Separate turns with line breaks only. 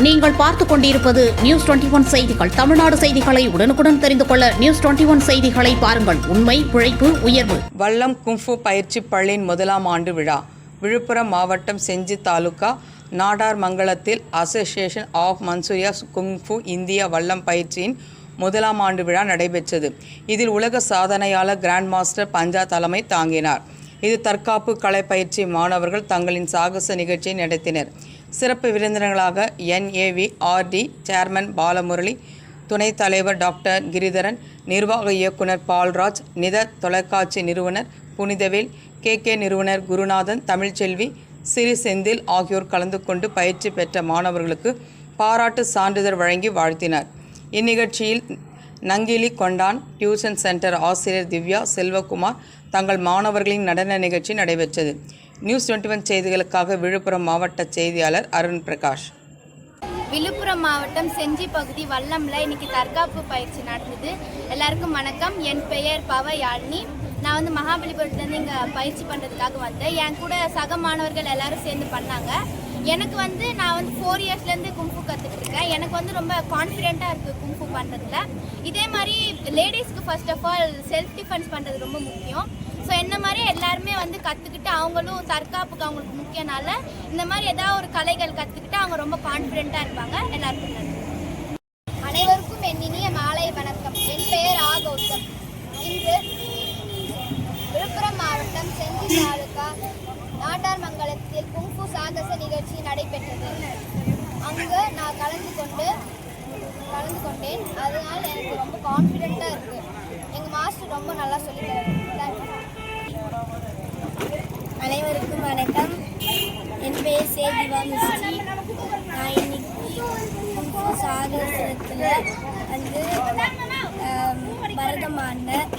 நீங்கள் பார்த்துக் கொண்டிருப்பது நியூஸ் டுவெண்டி ஒன் செய்திகள். தமிழ்நாடு செய்திகளை உடனுக்குடன் தெரிந்து கொள்ள நியூஸ் டுவெண்டி ஒன் செய்திகளை பாருங்கள். உண்மை உழைப்பு உயர்வு.
வல்லம் குங்ஃபு பயிற்சி பள்ளியின் முதலாம் ஆண்டு விழா. விழுப்புரம் மாவட்டம் செஞ்சி taluka Nadar மங்கலத்தில் association of Manchuria kung fu India Vallam பயிற்சியின் முதலாம் ஆண்டு விழா நடைபெற்றது. இதில் உலக சாதனையாளர் கிராண்ட் மாஸ்டர் பஞ்சா தலைமை தாங்கினார். இது தற்காப்பு கலை பயிற்சி மாணவர்கள் தங்களின் சாகச நிகழ்ச்சியை நடத்தினர். சிறப்பு விருந்தினர்களாக என்ஏவி ஆர்டி சேர்மன் பாலமுரளி துணைத் தலைவர் டாக்டர் கிரிதரன் நிர்வாக இயக்குனர் பால்ராஜ் நித தொலைக்காட்சி நிறுவனர் புனிதவேல் கே கே நிறுவனர் குருநாதன் தமிழ்ச்செல்வி சிறி செந்தில் ஆகியோர் கலந்து கொண்டு பயிற்சி பெற்ற மாணவர்களுக்கு பாராட்டு சான்றிதழ் வழங்கி வாழ்த்தினர். இந்நிகழ்ச்சியில் நங்கிலி கொண்டான் டியூஷன் சென்டர் ஆசிரியர் திவ்யா செல்வகுமார் தங்கள் மாணவர்களின் நடன நிகழ்ச்சி நடைபெற்றது. நியூஸ் டுவெண்ட்டி ஒன் செய்திகளுக்காக விழுப்புரம் மாவட்ட செய்தியாளர் அருண் பிரகாஷ்.
விழுப்புரம் மாவட்டம் செஞ்சி பகுதி வல்லம்ல இன்னைக்கு தற்காப்பு பயிற்சி நடந்தது. எல்லாருக்கும் வணக்கம். என் பெயர் பவ யாழ்னி நான் வந்து மகாபலிபுரத்துலேருந்து இங்கே பயிற்சி பண்ணுறதுக்காக வந்தேன். என் கூட சக மாணவர்கள் எல்லாரும் சேர்ந்து பண்ணாங்க. எனக்கு வந்து நான் வந்து ஃபோர் இயர்ஸ்லேருந்து கும்ஃபு கற்றுக்கிட்டு இருக்கேன். எனக்கு வந்து ரொம்ப கான்ஃபிடென்ட்டாக இருக்குது கும்ஃபு பண்ணுறதுல இதே மாதிரி லேடிஸ்க்கு first of all self defence பண்ணுறது ரொம்ப முக்கியம். ஸோ என்ன மாதிரி எல்லாருமே வந்து கற்றுக்கிட்டு அவங்களும் தற்காப்புக்கு அவங்களுக்கு முக்கியனால இந்த மாதிரி ஏதாவது ஒரு கலைகள் கற்றுக்கிட்டு அவங்க ரொம்ப கான்ஃபிடென்ட்டாக இருப்பாங்க. எல்லாருக்கும் நன்றி. அனைவருக்கும் என் இனிய மாலை வணக்கம். என் பெயர் ஆ கௌதம் இன்று விழுப்புரம் மாவட்டம் செஞ்சி தாலுகா நாட்டார் மங்கலத்தில் குங்கு சாகச நிகழ்ச்சி நடைபெற்றது. அங்கு நான் கலந்து கொண்டு கலந்து கொண்டேன். அதனால் எனக்கு ரொம்ப கான்ஃபிடென்ட்டாக இருக்குது எங்கள் மாஸ்டர் ரொம்ப நல்லா சொல்லித்
வணக்கம். என் பேர் சேதிவா மிஸ்டி. நான் இன்னைக்கு சாகசத்தில் வந்து பரதம் ஆடினேன்